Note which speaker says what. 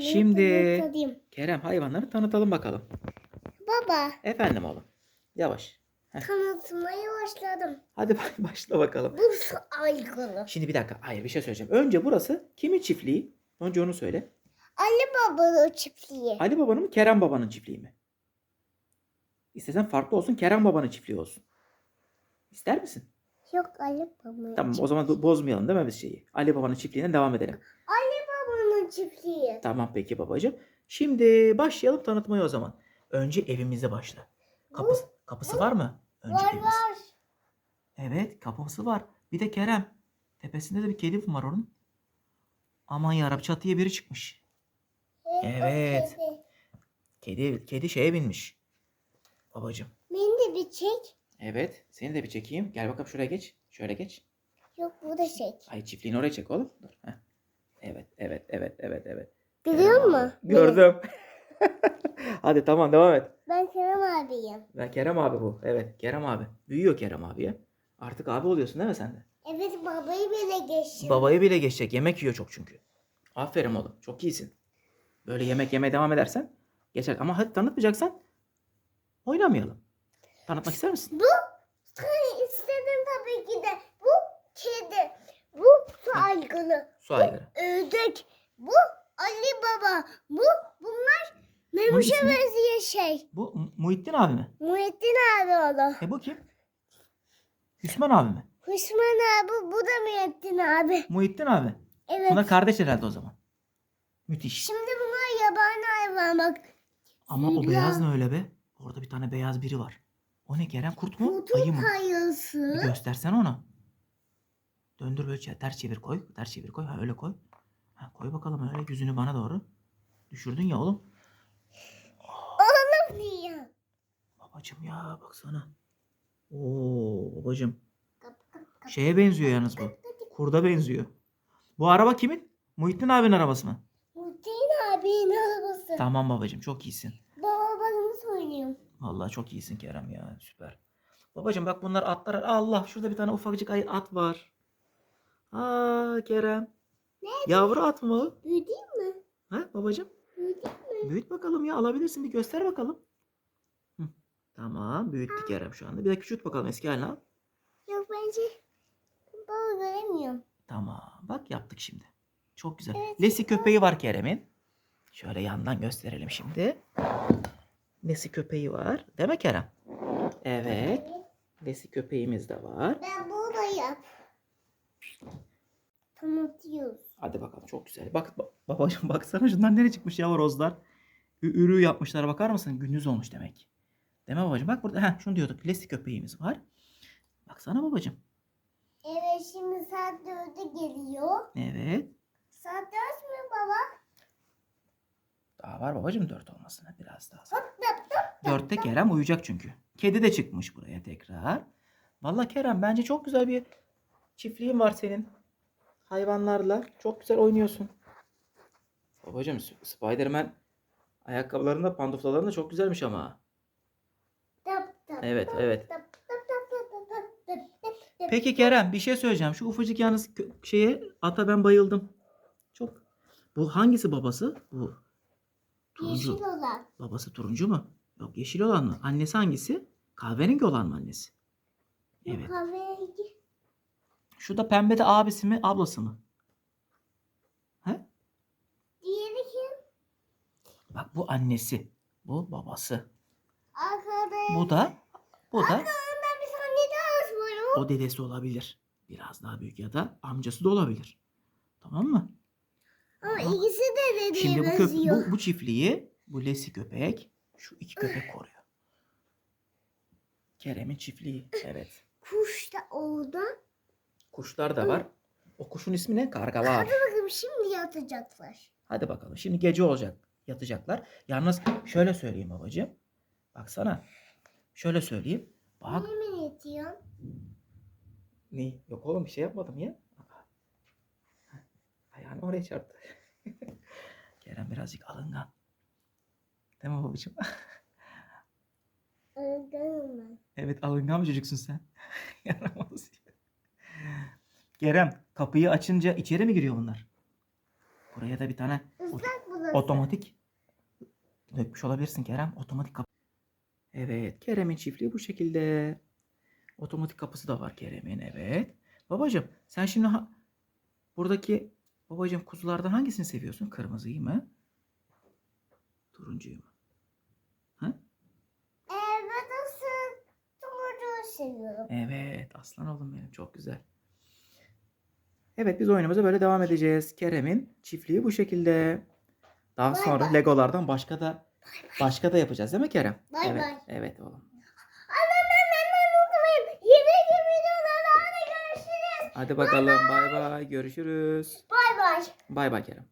Speaker 1: Şimdi
Speaker 2: tanıtayım.
Speaker 1: Kerem hayvanları tanıtalım bakalım.
Speaker 2: Baba
Speaker 1: Efendim oğlum. Yavaş.
Speaker 2: tanıtmaya başladım.
Speaker 1: Hadi başla bakalım.
Speaker 2: Bu su aygılı.
Speaker 1: Şimdi bir dakika. Hayır bir şey söyleyeceğim. Önce burası kimin çiftliği? Önce onu söyle.
Speaker 2: Ali babalı çiftliği.
Speaker 1: Ali babanın mı Kerem babanın çiftliği mi? İstesen farklı olsun Kerem babanın çiftliği olsun. İster misin?
Speaker 2: Yok Ali babanın
Speaker 1: Tamam o zaman bozmayalım değil mi biz şeyi? Ali babanın çiftliğinden devam edelim.
Speaker 2: Ali çiftliği.
Speaker 1: Tamam peki babacığım. Şimdi başlayalım tanıtmaya o zaman. Önce evimize başla. Kapısı, kapısı var mı? Önce
Speaker 2: Var
Speaker 1: evimiz.
Speaker 2: var.
Speaker 1: Evet kapısı var. Bir de Kerem. Tepesinde de bir kedi var onun. Aman yarabbim çatıya biri çıkmış. Evet.
Speaker 2: kedi.
Speaker 1: Kedi, kedi şeye binmiş. Babacığım.
Speaker 2: Beni de bir çek.
Speaker 1: Evet seni de bir çekeyim. Gel bakalım şuraya geç. Şöyle geç.
Speaker 2: Yok bu da çek.
Speaker 1: Ay çiftliğini oraya çek oğlum. Dur. Heh. Evet evet evet evet evet.
Speaker 2: Biliyor musun?
Speaker 1: Gördüm. Hadi tamam devam et.
Speaker 2: Ben Kerem abiyim.
Speaker 1: Ben Kerem abi bu. Evet Kerem abi. Büyüyor Kerem abi ya. Artık abi oluyorsun değil mi sen de?
Speaker 2: Evet babayı bile geçtim.
Speaker 1: Babayı bile geçecek. Yemek yiyor çok çünkü. Aferin oğlum. Çok iyisin. Böyle yemek yemeye devam edersen geçer. Ama hadi tanıtmayacaksan oynamayalım. Tanıtmak ister misin?
Speaker 2: Bu istedin tabii ki de. Bu kedi. Bu su
Speaker 1: aygırı.
Speaker 2: Ördek. Bu Ali Baba. Bu bunlar Memuş'a
Speaker 1: ismi-
Speaker 2: benzeyen şey.
Speaker 1: Bu Mu- Muhittin abi mi?
Speaker 2: Muhittin abi oğlu.
Speaker 1: E bu kim? Hüsman abi mi?
Speaker 2: Hüsman abi bu da Muhittin abi.
Speaker 1: Muhittin abi.
Speaker 2: Evet.
Speaker 1: Bunlar kardeş herhalde o zaman. Müthiş.
Speaker 2: Şimdi bunlar yabani hayvan bak.
Speaker 1: Ama o beyaz ne öyle be? Orada bir tane beyaz biri var. O ne Kerem? Kurt mu?
Speaker 2: Kutu
Speaker 1: Ayı mı? Bir göstersen onu. Döndür böyle ters çevir koy. Ters çevir koy. Ha öyle koy. Ha, koy bakalım öyle yüzünü bana doğru. Düşürdün ya oğlum.
Speaker 2: Niye?
Speaker 1: Babacım ya baksana. Oo babacım. Şeye benziyor yalnız bu. Kurda benziyor. Bu araba kimin? Muhittin abinin arabası mı?
Speaker 2: Muhittin abinin arabası.
Speaker 1: Tamam babacım çok iyisin.
Speaker 2: Baba bana söylüyorum.
Speaker 1: Vallahi çok iyisin Kerem ya süper. Babacım bak bunlar atlar. Allah şurada bir tane ufacık ay at var. Aa Kerem. Yavru at mı?
Speaker 2: Büyüdün mü?
Speaker 1: Ha babacım?
Speaker 2: Büyüdün mü?
Speaker 1: Büyüt bakalım ya alabilirsin bir göster bakalım. Hı. Tamam büyüttü Kerem şu anda. Bir de küçült bakalım eski halini al.
Speaker 2: Yok bence baba göremiyorum.
Speaker 1: Tamam bak yaptık şimdi. Çok güzel.
Speaker 2: Evet,
Speaker 1: Lesi köpeği var Kerem'in. Şöyle yandan gösterelim şimdi. Lesi köpeği var. Değil mi Kerem? Evet. Lesi köpeğimiz de var.
Speaker 2: Ben buradayım. Tanıtıyoruz.
Speaker 1: Hadi bakalım çok güzel. Bak ba- babacığım baksana şunlar nereye çıkmış ya rozlar. Ü- Ürü yapmışlar bakar mısın? Gündüz olmuş demek. Değil mi babacığım? Bak burada heh, şunu diyorduk. Lesi köpeğimiz var. Baksana babacığım.
Speaker 2: Evet şimdi saat dörde geliyor.
Speaker 1: Evet.
Speaker 2: Saat dört mü baba?
Speaker 1: Daha var babacığım dört olmasına biraz daha.
Speaker 2: Hop hop hop.
Speaker 1: Dörtte Kerem uyuyacak çünkü. Kedi de çıkmış buraya tekrar. Vallahi Kerem bence çok güzel bir çiftliğin var senin hayvanlarla çok güzel oynuyorsun. Babacım Spiderman ayakkabılarında pantoflalarında çok güzelmiş ama. Evet evet. Peki Kerem bir şey söyleyeceğim. Şu ufacık yalnız şeye ata ben bayıldım. Çok. Bu hangisi babası? Bu. Turuncu.
Speaker 2: Yeşil olan.
Speaker 1: Babası turuncu mu? Yok yeşil olan mı? Annesi hangisi? Kahverengi olan mı annesi?
Speaker 2: Evet. Kahverengi.
Speaker 1: Şu da pembe de abisi mi ablası mı? He?
Speaker 2: Diğeri kim?
Speaker 1: Bak bu annesi. Bu babası.
Speaker 2: Arkada.
Speaker 1: Bu da bu da
Speaker 2: Arkada bir tane daha var o.
Speaker 1: dedesi olabilir. Biraz daha büyük ya da amcası da olabilir. Tamam mı?
Speaker 2: Ama
Speaker 1: Tamam.
Speaker 2: ikisi de dediğe
Speaker 1: Şimdi bu, köp-
Speaker 2: benziyor.
Speaker 1: bu, bu çiftliği bu lesi köpek şu iki köpek koruyor. Kerem'in çiftliği. Evet.
Speaker 2: Kuş da orada.
Speaker 1: Kuşlar da var. O kuşun ismi ne? Kargalar.
Speaker 2: Bakın şimdi yatacaklar.
Speaker 1: Hadi bakalım. Şimdi gece olacak. Yatacaklar. Yalnız şöyle söyleyeyim babacığım. Baksana. Şöyle söyleyeyim. Bak.
Speaker 2: Niye mi yatıyor?
Speaker 1: Ne? Yok oğlum bir şey yapmadım ya. Ayağını oraya çarptı. Kerem birazcık alıngan. Değil mi babacığım?
Speaker 2: Öldürüm ben.
Speaker 1: evet alıngan bir çocuksun sen. Yaramaz. Kerem kapıyı açınca içeri mi giriyor bunlar? Buraya da bir tane ot-
Speaker 2: Islak
Speaker 1: otomatik dökmüş olabilirsin Kerem. Otomatik kapı. Evet. Kerem'in çiftliği bu şekilde. Otomatik kapısı da var Kerem'in. Evet. Babacığım sen şimdi ha- buradaki babacığım kuzulardan hangisini seviyorsun? Kırmızıyı mı? Turuncuyu mu?
Speaker 2: Evet asıl turuncuyu seviyorum.
Speaker 1: Evet. Aslan oğlum benim. Çok güzel. Evet biz oyunumuza böyle devam edeceğiz. Kerem'in çiftliği bu şekilde. Daha
Speaker 2: Bay
Speaker 1: sonra
Speaker 2: bay.
Speaker 1: Legolardan başka da başka da yapacağız değil mi Kerem?
Speaker 2: Bay
Speaker 1: evet.
Speaker 2: bay.
Speaker 1: Evet oğlum. Hadi bakalım. Bay bay. Görüşürüz.
Speaker 2: Bay bay.
Speaker 1: Bay bay Kerem.